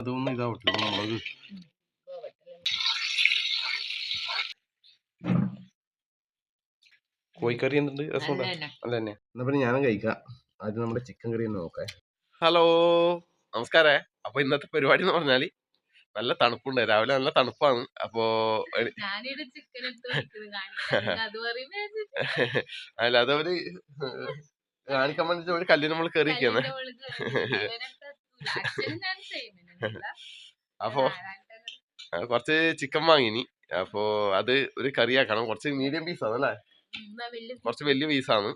അതൊന്നും ഇതാവട്ടെ മുളക് കോഴിക്കറി എന്തുണ്ട്? രസമുണ്ടോ? അല്ല തന്നെ എന്നാ പിന്നെ ഞാനും കഴിക്കാം. ആദ്യം നമ്മുടെ ചിക്കൻ കറി ഒന്ന് നോക്കാം ഹലോ നമസ്കാരേ. അപ്പൊ ഇന്നത്തെ പരിപാടി എന്ന് പറഞ്ഞാൽ നല്ല തണുപ്പുണ്ട്. രാവിലെ നല്ല തണുപ്പാണ്. അപ്പോ അല്ല അതവര് കാണിക്കാൻ വേണ്ടിട്ട് ഒരു കല്ലിന് നമ്മൾ കയറിയിരിക്കുന്നത് അപ്പോ കുറച്ച് ചിക്കൻ വാങ്ങിനി. അപ്പോ അത് ഒരു കറിയാക്കണം. കുറച്ച് മീഡിയം പീസാണ് അല്ലേ? കുറച്ച് വലിയ പീസാണ്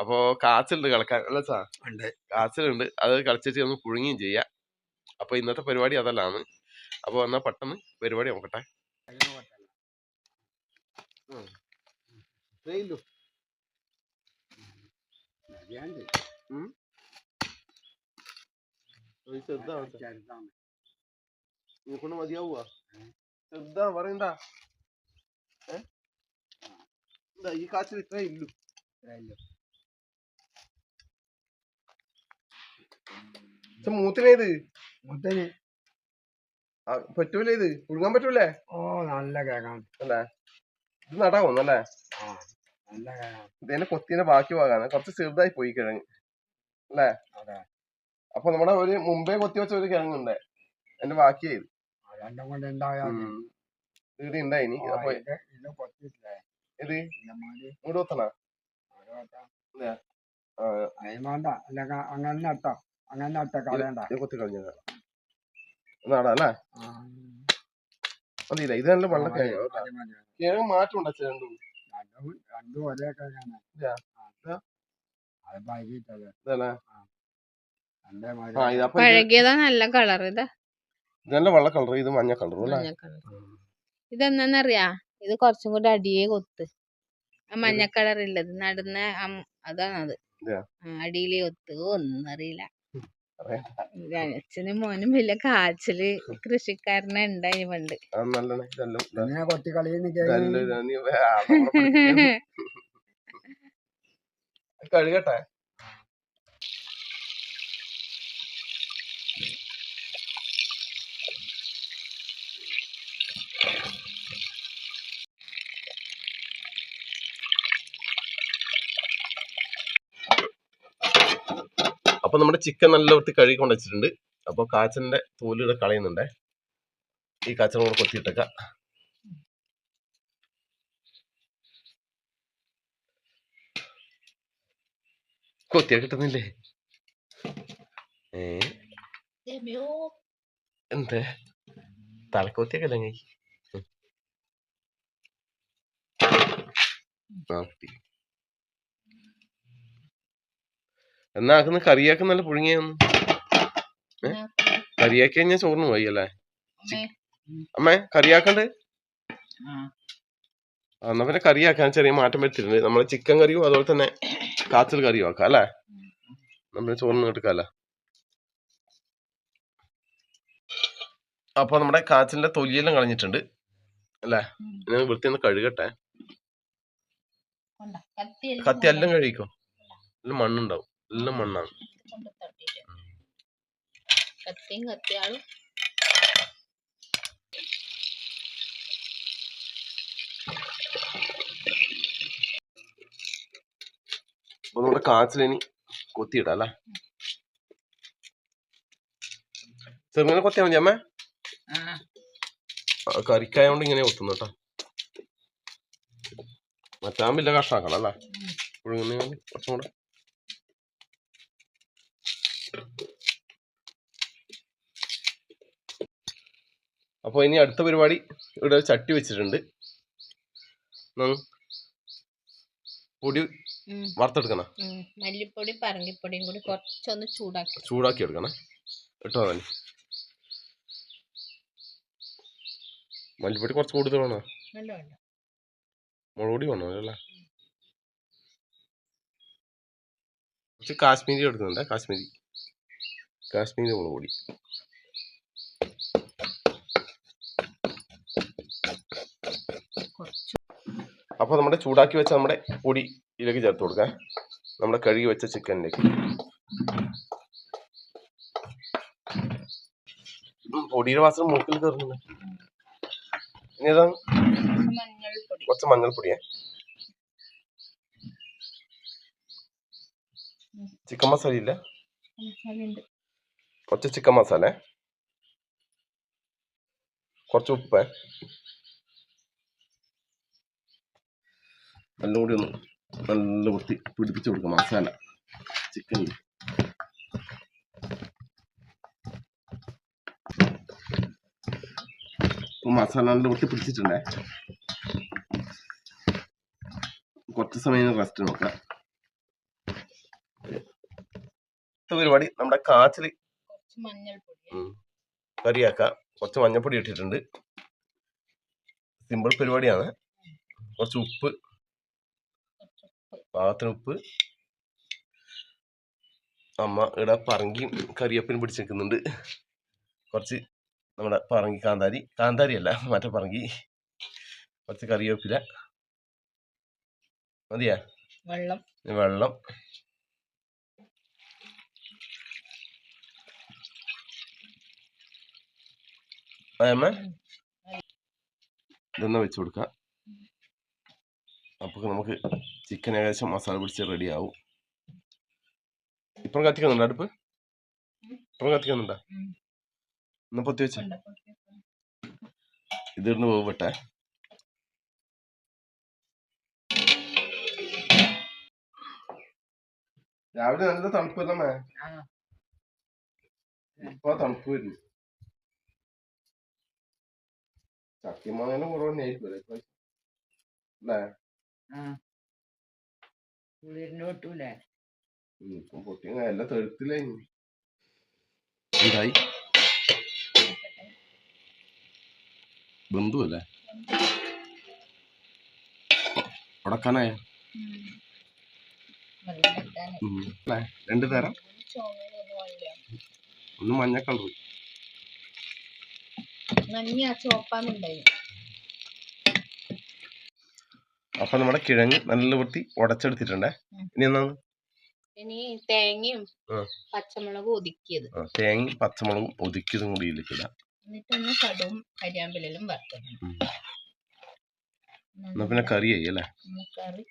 അപ്പോ കാച്ചിലുണ്ട് കളക്കാൻ അല്ല സാ? കാച്ചിലുണ്ട്. അത് കളിച്ചിട്ട് ഒന്ന് പുഴുങ്ങുകയും ചെയ്യാം. അപ്പൊ ഇന്നത്തെ പരിപാടി അതല്ലാണ് അപ്പൊ എന്നാ പെട്ടെന്ന് പരിപാടി നോക്കട്ടെ. കൊണ്ട് മതിയാവുക ചെറുതാ പറയണ്ട. ഏ? എന്താ ഈ കാച്ചിൽ ഇത്ര ഇല്ലു മൂത്തിനേത് മുത്തന് പറ്റൂലേ ഇത്. പുഴുങ്ങാൻ പറ്റൂലേ? ഓ നല്ല കേക്കാം അല്ലേ? ഇത് നടാവുന്നല്ലേ അല്ലേ? ഇതെന്നെ ഇതിന്റെ കൊത്തിന്റെ ബാക്കി ഭാഗമാണ് കുറച്ച് ചെറുതായി പോയി കിഴങ്ങ്. അല്ലേ? അപ്പൊ നമ്മുടെ ഒരു മുമ്പേ കൊത്തി വെച്ച ഒരു കിഴങ്ങുണ്ട് എന്റെ ബാക്കിയായി രണ്ടും കൊണ്ട് ഉണ്ടായിനി അപ്പൊ ഇത് അല്ലെങ്കിൽ അങ്ങനെ നട്ടോ. അങ്ങനെ നട്ട കളയണ്ട കൊത്തി കളഞ്ഞത്. നടാ അല്ലേ? ആ, മതിയില്ല. ഇത് നല്ല വെള്ള കിഴങ്ങ്. കിഴങ്ങ് മാറ്റം ഉണ്ടാ രണ്ടും? രണ്ടും രണ്ടും ഒരേ കിഴങ്ങാണ് പഴകിയതാ നല്ല കളർ ഇതാ. നല്ല വെള്ള കളർ ഇത് മഞ്ഞ കളറും അല്ലേ? മഞ്ഞ കളർ ഇത് കുറച്ചും കൂടി അടിയേ കൊത്ത്. ആ മഞ്ഞ കളർ ഉള്ളത് നടുന്ന അതാണത്. അടിയിലെ കൊത്ത് ഒന്നും അറിയില്ല. അച്ഛനും മോനും വലിയ കാച്ചിൽ കൃഷിക്കാരനെ ഉണ്ടായി പണ്ട്. അത് നല്ലതാണ് ഇതെല്ലാം ഇതാ. ഇങ്ങനെ കൊത്തി കളിയുന്ന ഇതെല്ലാം കിഴങ്ങ് ഇതാ. നീ വേ- ആ, നമ്മളെ പഠിപ്പിക്കാൻ. ഇത് കഴുകട്ടെ അപ്പൊ നമ്മുടെ ചിക്കൻ നല്ല വൃത്തി കഴുകി കൊണ്ട് വെച്ചിട്ടുണ്ട്. അപ്പൊ കാച്ചലിന്റെ തോലിടെ കളയുന്നുണ്ടേ. ഈ കാച്ചൻ കൂടെ കൊത്തിയിട്ടേക്ക. കൊത്തിയാ കിട്ടുന്നില്ലേ? ഏ? എന്തേ? തലക്കൊത്തിയൊക്കെ കിട്ടി എന്നാ ആക്കുന്ന? കറിയാക്കുന്ന നല്ല പുഴുങ്ങിയൊന്നും. കറിയാക്കി കഴിഞ്ഞാൽ ചോറിന് പോയി അല്ലേ? അമ്മേ. കറിയാക്കണ്ട്? എന്നാ പിന്നെ കറിയാക്കാൻ ചെറിയ മാറ്റം വരുത്തിട്ടുണ്ട് നമ്മൾ ചിക്കൻ കറിയും അതുപോലെ തന്നെ കാച്ചൽ കറിയും ആക്കാം അല്ലേ? നമ്മൾ ചോറിന് കിട്ടുക അപ്പൊ നമ്മുടെ കാച്ചിലിന്റെ തൊലിയെല്ലാം കളഞ്ഞിട്ടുണ്ട് അല്ലേ? ഇനി വൃത്തി ഒന്ന് കഴുകട്ടെ. കത്തി എല്ലാം കഴിക്കോ എല്ലാം മണ്ണുണ്ടാവും. എല്ലാം മണ്ണാണ്. കത്തിയും കത്തിയാളും. അപ്പൊ നമ്മുടെ കാച്ചിലിനി കൊത്തിയിടാം അല്ലേ? ചെറുങ്ങനെ കൊത്തിയാ മതി അമ്മേ. കറിക്കായോണ്ട് ഇങ്ങനെ കൊത്തുന്നു കേട്ടോ. മറ്റാമ്പില്ല കഷ്ണാക്കണം അല്ലേ? പുഴുങ്ങുന്ന കുറച്ചും കൂടെ അപ്പൊ ഇനി അടുത്ത പരിപാടി ഇവിടെ ഒരു ചട്ടി വെച്ചിട്ടുണ്ട്. പൊടി വറുത്തെടുക്കണ. മല്ലിപ്പൊടി പറങ്കിപ്പൊടിയും കൂടി കുറച്ചൊന്ന് ചൂടാക്കി. ചൂടാക്കി എടുക്കണം. കേട്ടോ തന്നെ മല്ലിപ്പൊടി കുറച്ച് കൂടുതൽ വേണോ? വേണ്ട വേണ്ട. മുളക് വേണോ അല്ലേ? കുറച്ച് കാശ്മീരി എടുക്കുന്നുണ്ട് കാശ്മീരി. കാശ്മീരി മുളക് പൊടി. അപ്പോൾ അപ്പൊ നമ്മുടെ ചൂടാക്കി വെച്ച നമ്മുടെ പൊടി ഇതിലേക്ക് ചേർത്ത് കൊടുക്കാം. നമ്മുടെ കഴുകി വെച്ച ചിക്കനിലേക്ക്. പൊടിയുടെ വാസന മൂക്കിൽ കയറുന്നുണ്ട്. ഇനി ഏതാ? കുറച്ച് മഞ്ഞൾപ്പൊടിയെ. ചിക്കൻ മസാല ഇല്ല കുറച്ച് ചിക്കൻ മസാല കുറച്ച് ഉപ്പ്. നല്ലോടി ഒന്ന് നല്ല വൃത്തി പിടിപ്പിച്ച് കൊടുക്കുക മസാല ചിക്കനിൽ മസാല നല്ല വൃത്തി പിടിച്ചിട്ടുണ്ടേ? കുറച്ച് സമയം റെസ്റ്റ് നോക്കാം. പരിപാടി നമ്മുടെ കാച്ചിൽ കുറച്ച് മഞ്ഞൾപ്പൊടി കറിയാക്കാം. കുറച്ച് മഞ്ഞൾപ്പൊടി ഇട്ടിട്ടുണ്ട്. സിമ്പിൾ പരിപാടിയാണ്. കുറച്ച് ഉപ്പ്. പാകത്തിന് ഉപ്പ്. അമ്മ ഇവിടെ പറങ്കിയും കറിയപ്പനും പിടിച്ചേക്കുന്നുണ്ട്. കുറച്ച് നമ്മുടെ പറങ്കി കാന്താരി. കാന്താരി അല്ല മറ്റേ പറങ്കി. കുറച്ച് കറിവേപ്പില. മതിയാ? വെള്ളം. വെള്ളം. അമ്മ ഇതൊന്ന് വെച്ച് കൊടുക്കാം? അപ്പോൾ നമുക്ക് ചിക്കൻ ഏകദേശം മസാല പിടിച്ച് റെഡി ആവും. ഇപ്പം കത്തിക്കുന്നുണ്ടോ അടുപ്പ്? ഇപ്പം കത്തിക്കുന്നുണ്ടോ? എന്നാ പൊത്തി വെച്ച. ഇതിരുന്ന് പോകട്ടെ രാവിലെ നല്ല തണുപ്പല്ലേ. ഇപ്പൊ തണുപ്പ് വരുന്നു. ചക്കിമാങ്ങനും കുറവ് തന്നെ ആയിരിക്കും അല്ലേ? ആ. കുളിരിന് കിട്ടൂലേ ഇപ്പം പൊട്ടി എല്ലാം തെഴുത്തില്ലേ ഇതായി ബന്ധു അല്ലേ? ഉടക്കാനായ? രണ്ട് തരം. ഒന്ന് മഞ്ഞ കളർ നന്ദി ആ ചോപ്പാന്നുണ്ടായി അപ്പൊ നമ്മുടെ കിഴങ്ങ് നല്ല വൃത്തി ഉടച്ചെടുത്തിട്ടുണ്ടേ. ഉം. ഇനി എന്നാണ്? ഇനി തേങ്ങയും പച്ചമുളകും ഒതുക്കിയത്. ആ, തേങ്ങയും പച്ചമുളകും ഒതുക്കിയതും കൂടി എന്നിട്ടൊന്ന് കടുവും കരിയാമ്പിലും വറുക്കണം. എന്നാ പിന്നെ കറിയായി അല്ലേ? കറി.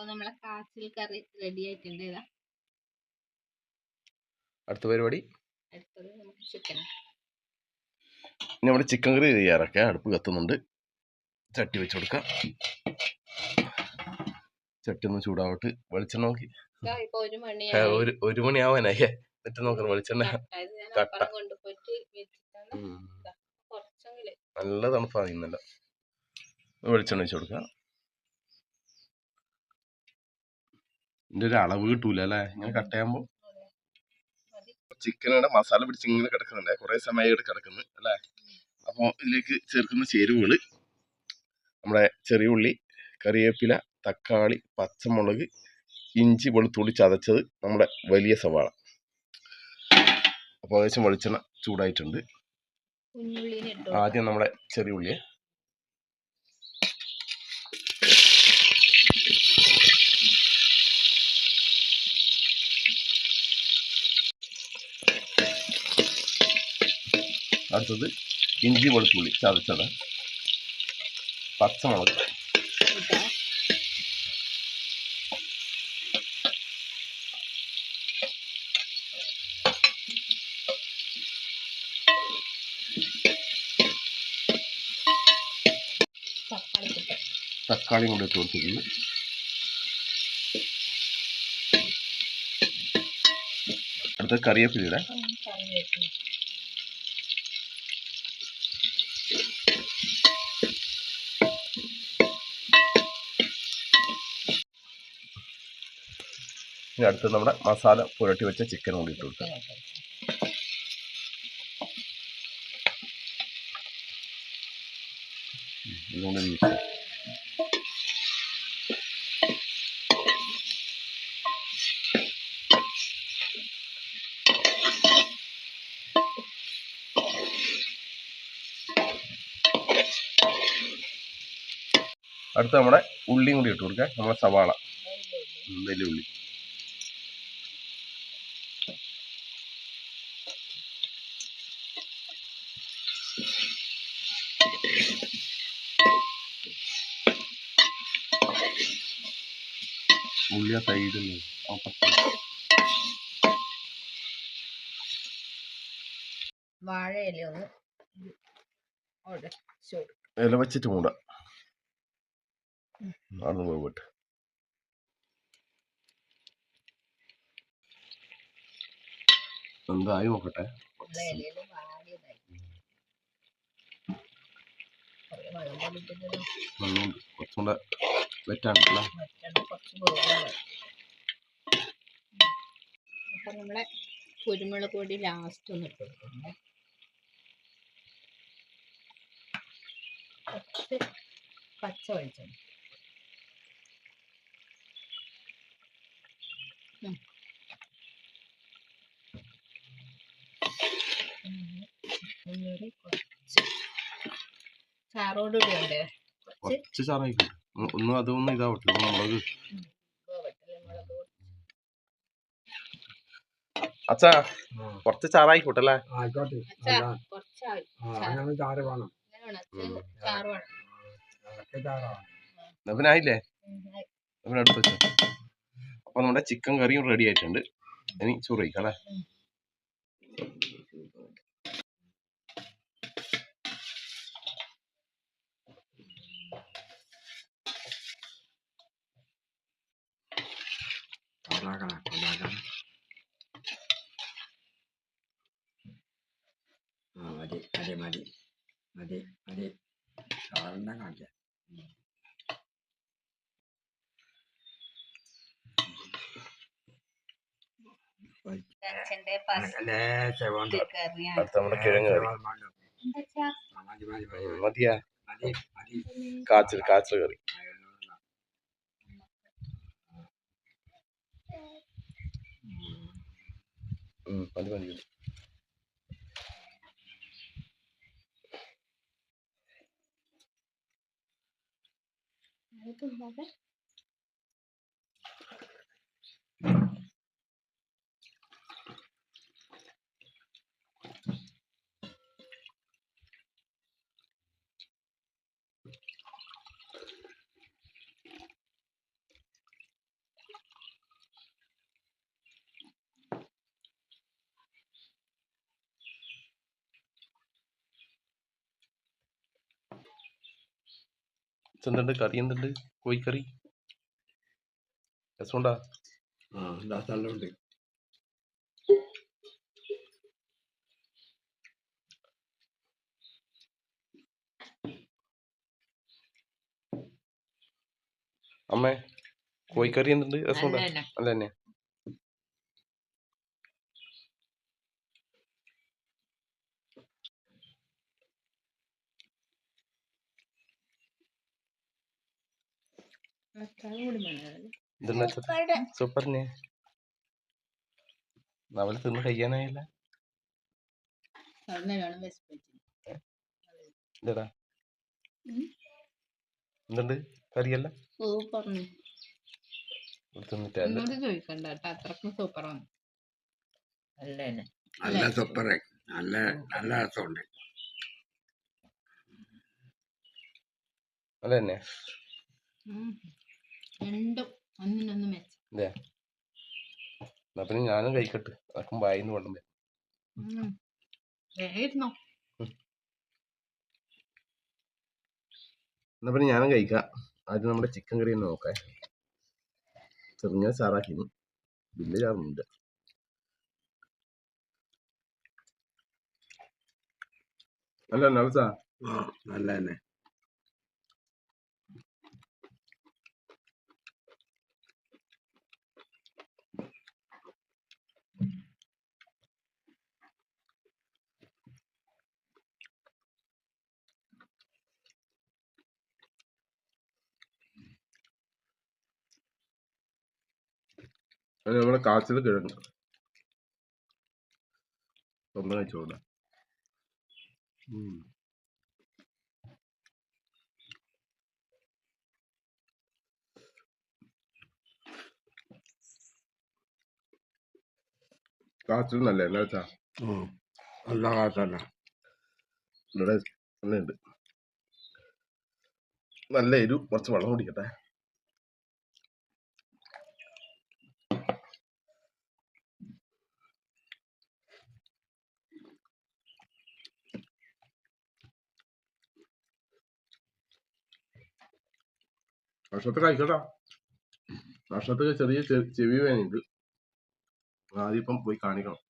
അപ്പൊ നമ്മളെ കാച്ചിൽ കറി റെഡി ആയിട്ടുണ്ട്. ഇതാ. അടുത്ത പരിപാടി? അടുത്തത് നമുക്ക് ചിക്കൻ ഇനി നമ്മുടെ ചിക്കൻ കറി തയ്യാറാക്കാം അടുപ്പ് കത്തുന്നുണ്ട്. ചട്ടി വെച്ച് കൊടുക്കാം. ചട്ടി ഒന്ന് ചൂടാവട്ട്. വെളിച്ചെണ്ണ നോക്കി. ഒരു ഒരു മണിയാവാനായി എന്നിട്ട് നോക്കണം വെളിച്ചെണ്ണ. കട്ട. നല്ല തണുപ്പാണ് ഇന്നല്ല വെളിച്ചെണ്ണ വെച്ച് കൊടുക്കാം. ഇതിന്റെ ഒരു അളവ് കിട്ടൂല അല്ലേ? ഇങ്ങനെ കട്ട് മതി ചിക്കനോടെ മസാല പിടിച്ച് ഇങ്ങനെ കിടക്കുന്നുണ്ട്. കുറെ സമയമായിട്ട് കിടക്കുന്നു അല്ലേ? അപ്പോൾ ഇതിലേക്ക് ചേർക്കുന്ന ചേരുവകൾ നമ്മുടെ ചെറിയ ഉള്ളി കറിവേപ്പില തക്കാളി പച്ചമുളക് ഇഞ്ചി വെളുത്തുള്ളി ചതച്ചത് നമ്മുടെ വലിയ സവാള. അപ്പോൾ ഏകദേശം വെളിച്ചെണ്ണ ചൂടായിട്ടുണ്ട്. ആദ്യം നമ്മുടെ ചെറിയ ഉള്ളിയെ അടുത്തത് ഇഞ്ചി വെളുത്തുള്ളി ചതച്ചത് പച്ചമുളക് ഇട്ടാ തക്കാളി ഇട്ടു തക്കാളി കൂടെ ഇനി അടുത്ത് നമ്മുടെ മസാല പുരട്ടി വെച്ച ചിക്കൻ കൂടി ഇട്ട് കൊടുക്കുക ഇതുകൊണ്ട് അടുത്ത് നമ്മുടെ ഉള്ളിയും കൂടി ഇട്ട് കൊടുക്കുക നമ്മുടെ സവാള. വെല്ലുള്ളി ഉള്ളി ആ സൈഡിൽ വാഴ ഇല ഒന്ന് ഇല വെച്ചിട്ട് മൂടാം. നടന്നു പോയിട്ട് എന്തായി നോക്കട്ടെ? നമ്മുടെ ഇലയിൽ വെറ്റാണല്ലേ അപ്പൊ നമ്മളെ കുരുമുളക് പൊടി ലാസ്റ്റ് ഒന്ന് ഇട്ട് കൊടുക്കണ്ടേ പച്ച വെളിച്ചെണ്ണ ചാറോട് കൂടി ഉണ്ടേ കുറച്ച് ഒ- ഒന്നും അതൊന്നും ഇതാവട്ടെ ഇത് മുളക്. അച്ഛാ കുറച്ച് ചാറായിക്കോട്ടെ അല്ലേ. അവനായില്ലേ അപ്പൊ നമ്മുടെ ചിക്കൻ കറിയും റെഡി ആയിട്ടുണ്ട്. ഇനി ചോറ് കഴിക്കാം അല്ലേ കൊണ്ടാക്കണം കൊണ്ടാക്കണം ആ മതി മതി മതി മതി മതി സാറിന്റെ കാണിക്കാം അച്ഛന്റെ കാച്ചിൽ ലേശ വേണ്ട കറിയാണ്. അടുത്ത നമ്മുടെ കിഴങ്ങ് കറി എന്താച്ചാ, മതി മതി മതി ഉം, മതിയാ മതി മതി കാച്ചിൽ കാച്ചിൽ കറി ഉം, മതി മതി എന്തുണ്ട്? കറി എന്തുണ്ട്? കോഴിക്കറി? രസമുണ്ടാ? നല്ലുണ്ട് അമ്മേ കോഴിക്കറി എന്തുണ്ട്? രസമുണ്ടാ. അല്ല തന്നെ അച്ചാറ് കൂടി വേണം. എന്തുണ്ടാ സൂപ്പറിനെ? അവൾ തിന്ന് ഉം. എന്തുണ്ട്? കറിയല്ല? ചോദിക്കണ്ട അത്രക്കും സൂപ്പറാണ്. നല്ല സൂപ്പറ്. നല്ല നല്ല രസമുണ്ട്. രണ്ടും ഒന്നിനൊന്ന് മെച്ച. എന്നാ പിന്നെ ഞാനും കഴിക്കട്ടെ. അതൊക്കെ വായിന്ന് കൊണ്ടു എന്നാ പിന്നെ ഞാനും കഴിക്കാം. ആദ്യം നമ്മുടെ ചിക്കൻ കറി ഒന്ന് നോക്കാം. ചെറുങ്ങനെ ചാറാക്കിന് ബില്ല് ചാറുന്നുണ്ട്. അല്ല നവസാ നല്ല തന്നെ അത് നമ്മുടെ കാച്ചിൽ കിഴങ്ങ്. സ്വന്തം കഴിച്ചോണ്ട കാച്ചിൽ നല്ല എന്നാ വെച്ചാ നല്ല കാച്ചല്ല ഇവിടെ നല്ലുണ്ട് നല്ല എരു കുറച്ച് വെള്ളം കുടിക്കട്ടെ. ഭക്ഷണത്തെ കഴിക്കട്ടാ ഭക്ഷണത്തിന് ചെറിയ ചെവി വേനുണ്ട് ആദ്യം പോയി കാണിക്കണം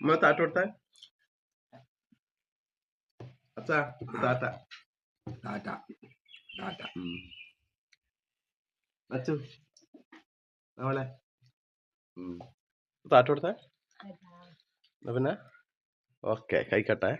അമ്മ താറ്റ കൊടുത്തേ അച്ഛാ അച്ചു അവളെ താറ്റ കൊടുത്തേ? പിന്നെ? ഓക്കെ കഴിക്കട്ടെ